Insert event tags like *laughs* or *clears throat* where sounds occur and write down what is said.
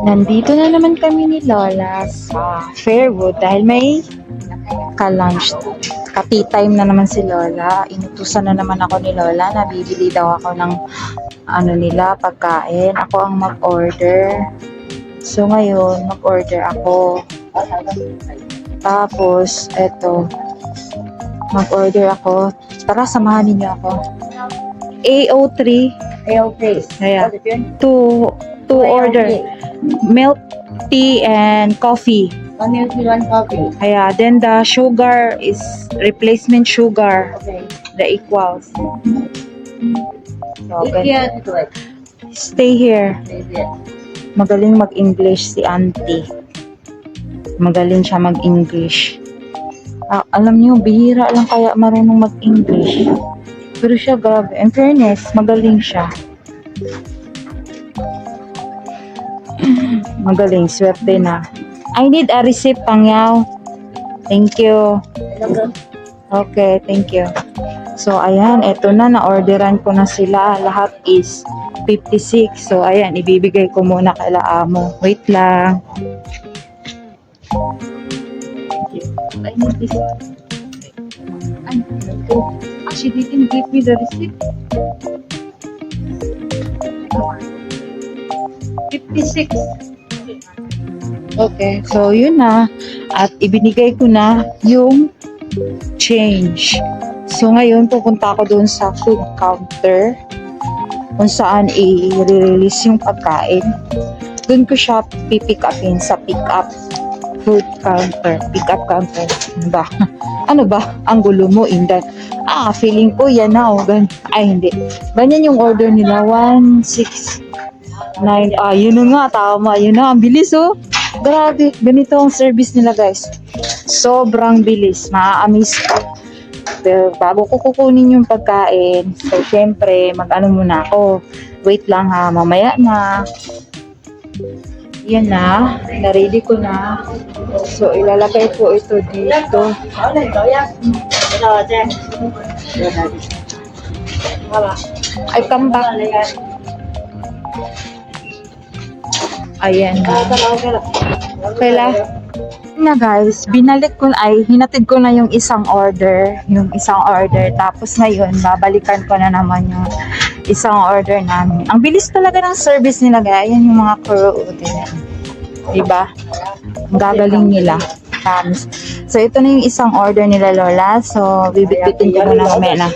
Nandito na naman kami ni Lola sa Fairwood dahil may ka-lunch. Ka-tea time na naman si Lola. Inutusan na naman ako ni Lola na bibili daw ako ng ano nila, pagkain. Ako ang mag-order. So ngayon, mag-order ako. Tapos, eto, mag-order ako. Tara, samahan ninyo ako. AO3, Okay. Kaya, to, to order milk tea and coffee. One milk tea, one coffee. Kaya, then the sugar is replacement sugar, Okay. the equals. So, Eat here. Stay here. Eat here. Magaling mag-English si auntie. Magaling siya mag-English. Ah, alam niyo, bihira lang kaya marunong mag-English. Pero siya, grabe. In fairness, magaling siya. *clears throat* magaling, swerte na. I need a receipt, Pangyaw. Thank you. Okay, thank you. So, ayan, eto na, na-orderan ko na sila. Lahat is 56. So, ayan, ibibigay ko muna kay Amo. Wait lang. I need this. Ito. Ah, she didn't give me the receipt. 56. Okay, so yun na. At ibinigay ko na yung change. So ngayon pupunta ako doon sa food counter kung saan i-release yung pagkain. Doon ko siya pipick upin sa pick up food counter. Pick up counter. Ano ba? *laughs* ano ba? Ang gulo mo, Indan. Ah, feeling ko yan na. Oh, Ay, hindi. Ganyan yung order nila. 1, 6, 9. Ah, yun na nga. Tama. Yun na. Ang bilis, oh. Grabe. Ganito ang service nila, guys. Sobrang bilis. Ma-amaze ka. Pero bago ko kukunin yung pagkain, so syempre, mag-ano muna ako. Wait lang ha, mamaya na. Yan na, na-ready ko na. So, ilalagay ko ito dito. I come back. Ayan na. Kaila, na guys, binalik ko ay hinatid ko na yung isang order, yung isang order. Tapos ngayon, babalikan ko na naman yung isang order namin. Ang bilis talaga ng service nila guys. Ayan yung mga crew. Tingnan. Diba? Ang gagaling nila. Promise. So, ito na yung isang order nila Lola. So, bibitbitin ko muna mamaya na.